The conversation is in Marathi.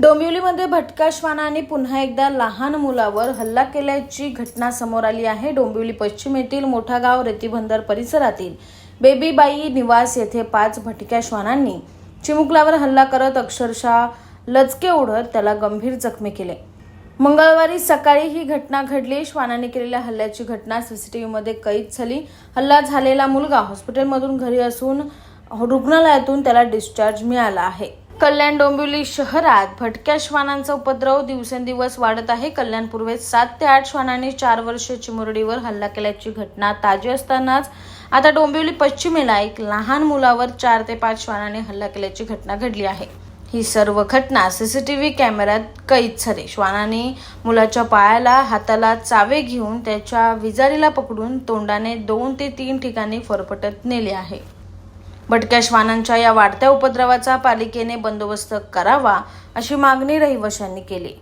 डोंबिवलीमध्ये भटका श्वानाने पुन्हा एकदा लहान मुलावर हल्ला केल्याची घटना समोर आली आहे. डोंबिवली पश्चिम येथील मोठा गाव रेतीबंदर परिसरातील बेबीबाई निवास येथे पाच भटक्या श्वानांनी चिमुकलावर हल्ला करत अक्षरशः लचके ओढत त्याला गंभीर जखमी केले. मंगळवारी सकाळी ही घटना घडली. श्वानाने केलेल्या हल्ल्याची घटना सीसीटीव्हीमध्ये कैद झाली. हल्ला झालेला मुलगा हॉस्पिटलमधून घरी असून रुग्णालयातून त्याला डिस्चार्ज मिळाला आहे. कल्याण डोंबिवली शहरात भटक्या श्वानांचा उपद्रव दिवसेंदिवस वाढत आहे. कल्याण पूर्वेत सात ते आठ श्वानांनी चार वर्ष चिमुरडीवर हल्ला केल्याची घटना ताजी असतानाच आता डोंबिवली पश्चिमेला एक लहान मुलावर चार ते पाच श्वानांनी हल्ला केल्याची घटना घडली आहे. ही सर्व घटना सीसीटीव्ही कॅमेऱ्यात कैद झाली. श्वानाने मुलाच्या पायाला हाताला चावे घेऊन त्याच्या विजारीला पकडून तोंडाने दोन ते तीन ठिकाणी फरफटत नेले आहे. भटक्या श्वानांच्या या वाढत्या उपद्रवाचा पालिकेने बंदोबस्त करावा अशी मागणी रहिवाशांनी केली.